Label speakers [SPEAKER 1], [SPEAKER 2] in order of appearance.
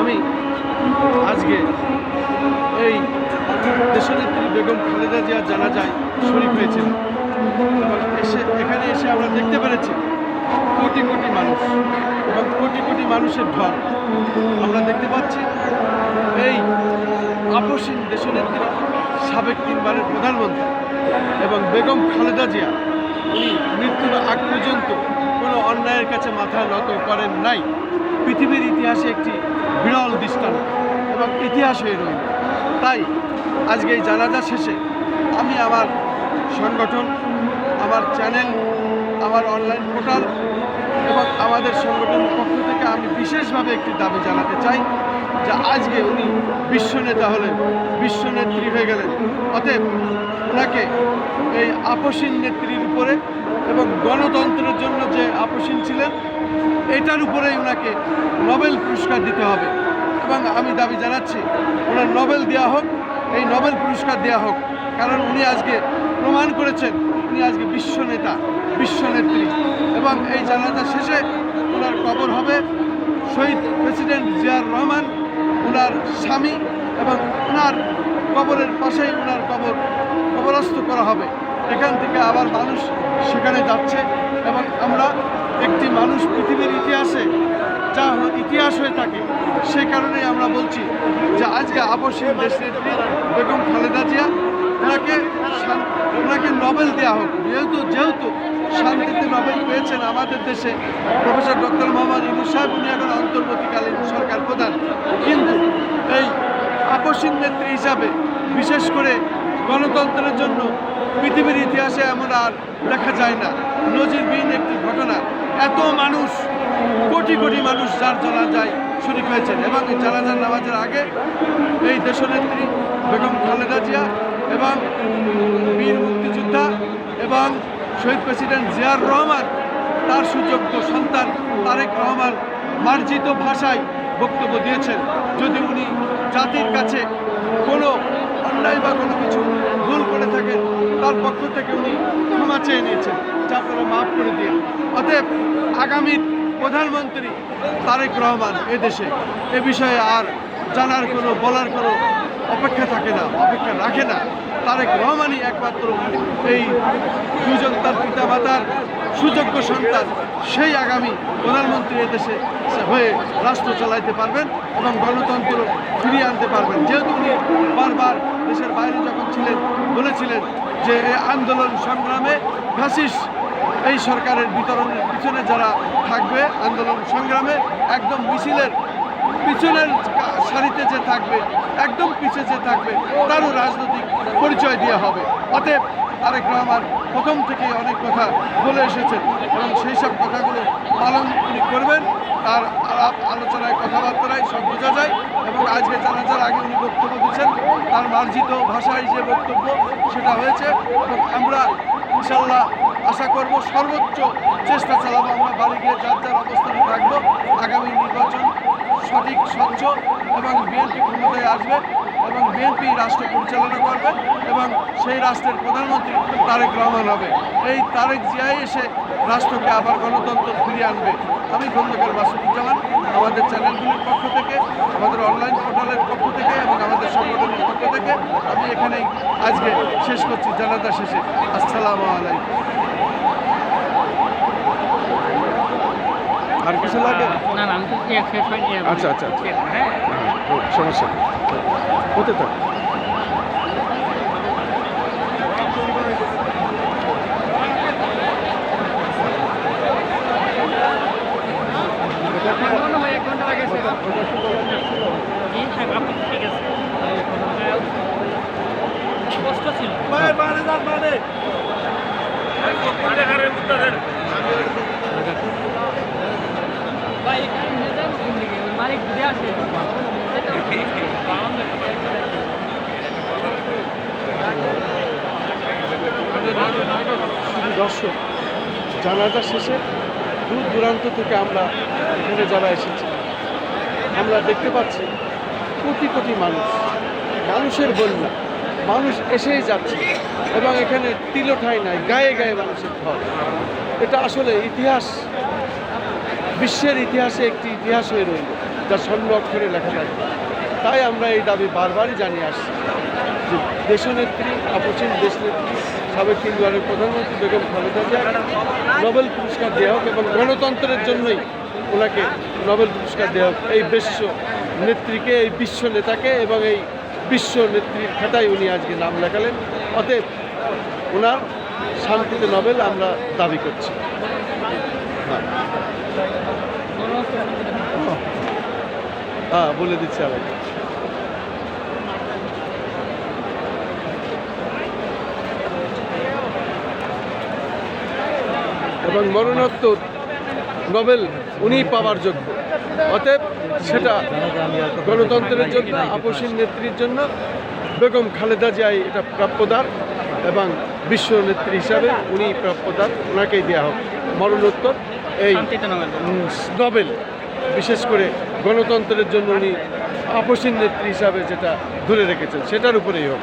[SPEAKER 1] আমি আজকে এই দেশনেত্রী বেগম খালেদা জিয়ার জানা যায় শরীর হয়েছিলাম এসে, এখানে এসে আমরা দেখতে পেরেছি কোটি কোটি মানুষ এবং কোটি কোটি মানুষের ঢল। আমরা দেখতে পাচ্ছি এই আপসীন দেশনেত্রী সাবেক তিনবারের প্রধানমন্ত্রী এবং বেগম খালেদা জিয়া, উনি মৃত্যুর আগ পর্যন্ত কাছে মাথা নত করেন নাই। পৃথিবীর ইতিহাসে একটি বিরল দৃষ্টান্ত এবং ইতিহাস হয়ে রইল। তাই আজকে এই জানাজা শেষে আমি আমার সংগঠন, আমার চ্যানেল, আমার অনলাইন পোর্টাল এবং আমাদের সংগঠনের পক্ষ থেকে আমি বিশেষভাবে একটি দাবি জানাতে চাই যে আজকে উনি বিশ্বনেতা হলেন, বিশ্বনেত্রী হয়ে গেলেন। অতএব ওনাকে এই আপসীন নেত্রীর উপরে এবং গণতন্ত্রের জন্য যে আপসীন ছিলেন, এটার উপরেই ওনাকে নোবেল পুরস্কার দিতে হবে। এবং আমি দাবি জানাচ্ছি, ওনার নোবেল দেওয়া হোক, এই নোবেল পুরস্কার দেওয়া হোক। কারণ উনি আজকে প্রমাণ করেছেন, উনি আজকে বিশ্বনেতা, বিশ্বনেত্রী। এবং এই জানাজা শেষে ওনার কবর হবে শহীদ প্রেসিডেন্ট জিয়ার রহমান। ওনার স্বামী এবং ওনার কবরের পাশেই ওনার কবর কবরস্থ করা হবে। এখান থেকে আবার মানুষ সেখানে যাচ্ছে এবং আমরা একটি মানুষ পৃথিবীর ইতিহাসে যা ইতিহাস হয়ে থাকে সে কারণেই আমরা বলছি যে আজকে আবশ্যিক দেশনেত্রী বেগম খালেদা জিয়া, ওনাকে ওনাকে নোবেল দেওয়া হোক। যেহেতু যেহেতু শান্তিতে নোবেল পেয়েছেন আমাদের দেশে প্রফেসর ডক্টর মোহাম্মদ ইনু সাহেব, উনি এখন অন্তর্বর্তীকালীন আপসীন নেত্রী হিসাবে, বিশেষ করে গণতন্ত্রের জন্য পৃথিবীর ইতিহাসে এমন আর দেখা যায় না। নজিরবিহীন একটি ঘটনা। এত মানুষ, কোটি কোটি মানুষ যার জানা যায় শরিক হয়েছেন। এবং এই জানাজার নামাজের আগে এই দেশনেত্রী বেগম খালেদা জিয়া এবং বীর মুক্তিযোদ্ধা এবং শহীদ প্রেসিডেন্ট জিয়ার রহমান, তার সুযোগ্য সন্তান তারেক রহমান মার্জিত ভাষায় বক্তব্য দিয়েছেন। যদি উনি জাতির কাছে কোনো অন্যায় বা কোনো কিছু ভুল করে থাকেন, তার পক্ষ থেকে উনি ক্ষমা চেয়ে নিয়েছেন, যা আপনারা মাফ করে দিয়ে অতএব আগামী প্রধানমন্ত্রী তারেক রহমান এদেশে এ বিষয়ে আর জানার কোনো, বলার কোনো অপেক্ষা থাকে না, অপেক্ষা রাখে না। তারেক রহমানই একমাত্র এই দুজন তার পিতা মাতার সুযোগ্য সন্তান। সেই আগামী প্রধানমন্ত্রী এদেশে হয়ে রাষ্ট্র চালাইতে পারবেন এবং গণতন্ত্র ফিরিয়ে আনতে পারবেন। যেহেতু উনি বারবার দেশের বাইরে যখন ছিলেন, বলেছিলেন যে আন্দোলন সংগ্রামে ফ্যাসিস্ট, এই সরকারের বিতরণের পিছনে যারা থাকবে, আন্দোলন সংগ্রামে একদম মিছিলের, পিছনের সারিতে যে থাকবে, একদম পিছে যে থাকবে, তারও রাজনৈতিক পরিচয় দেওয়া হবে। অতএব তারেক রহমান প্রথম থেকেই অনেক কথা বলে এসেছেন এবং সেই সব কথাগুলো পালন তিনি করবেন। তার আলোচনায় কথাবার্তায় সব বোঝা যায় এবং আজকে জানাজার আগে উনি বক্তব্য দিচ্ছেন। তার মার্জিত ভাষায় যে বক্তব্য, সেটা হয়েছে এবং আমরা ইনশাল্লাহ আশা করব সর্বোচ্চ চেষ্টা চালাবো। আমরা বাড়ি গিয়ে যার যার অবস্থানে থাকব, আগামী সেই রাষ্ট্রের প্রধানমন্ত্রী তারেক রহমান হবে। এই তারেক জিয়াই এসে রাষ্ট্রকে আবার গণতন্ত্র ফিরিয়ে আনবে। আমি খন্দকার বাসুদুজ্জামান আমাদের চ্যানেলগুলির পক্ষ থেকে আমাদের অনলাইন পোর্টালের পক্ষ থেকে এবং আমাদের সংগঠনের পক্ষ থেকে আমি এখানেই আজকে শেষ করছি জানাজা শেষে। আসসালামু আলাইকুম। আর কিছু লাগে?
[SPEAKER 2] না না।
[SPEAKER 1] আচ্ছা, আচ্ছা, আচ্ছা।
[SPEAKER 2] হ্যাঁ।
[SPEAKER 1] হ্যাঁ, সমস্যা হতে থাক। দর্শক, জানাজা শেষে দূর দূরান্ত থেকে আমরা এখানে যারা এসেছি, আমরা দেখতে পাচ্ছি কোটি কোটি মানুষ, মানুষের বন্যা। মানুষ এসেই যাচ্ছে এবং এখানে তিলো ঠাঁই নাই, গায়ে গায়ে মানুষের ঘর এটা আসলে ইতিহাস, বিশ্বের ইতিহাসে একটি ইতিহাস হয়ে রইল, যা স্বর্ণ অক্ষরে লেখা থাকবে তাই আমরা এই দাবি বারবারই জানিয়ে আসছি যে দেশনেত্রী, আপসীন দেশনেত্রী, সাবেক তিনবারের প্রধানমন্ত্রী বেগম খালেদা জিয়া নোবেল পুরস্কার দেওয়া হোক এবং গণতন্ত্রের জন্যই ওনাকে নোবেল পুরস্কার দেওয়া হোক। এই বিশ্ব নেত্রীকে, এই বিশ্ব নেতাকে এবং এই বিশ্ব নেত্রীর খাতায় উনি আজকে নাম লেখালেন। অতএব ওনার শান্তিতে নোবেল আমরা দাবি করছি। হ্যাঁ হ্যাঁ বলে দিচ্ছি আবার। এবং মরণোত্তর নোবেল উনি পাওয়ার যোগ্য অতএব সেটা গণতন্ত্রের জন্য, আপসীন নেত্রীর জন্য বেগম খালেদা জিয়াই এটা প্রাপ্যদার এবং বিশ্ব নেত্রী হিসাবে উনি প্রাপ্যদার ওনাকেই দেওয়া হোক। মরণোত্তর এই নোবেল, বিশেষ করে গণতন্ত্রের জন্য উনি আপসীন নেত্রী হিসাবে যেটা ধরে রেখেছেন, সেটার উপরেই হোক।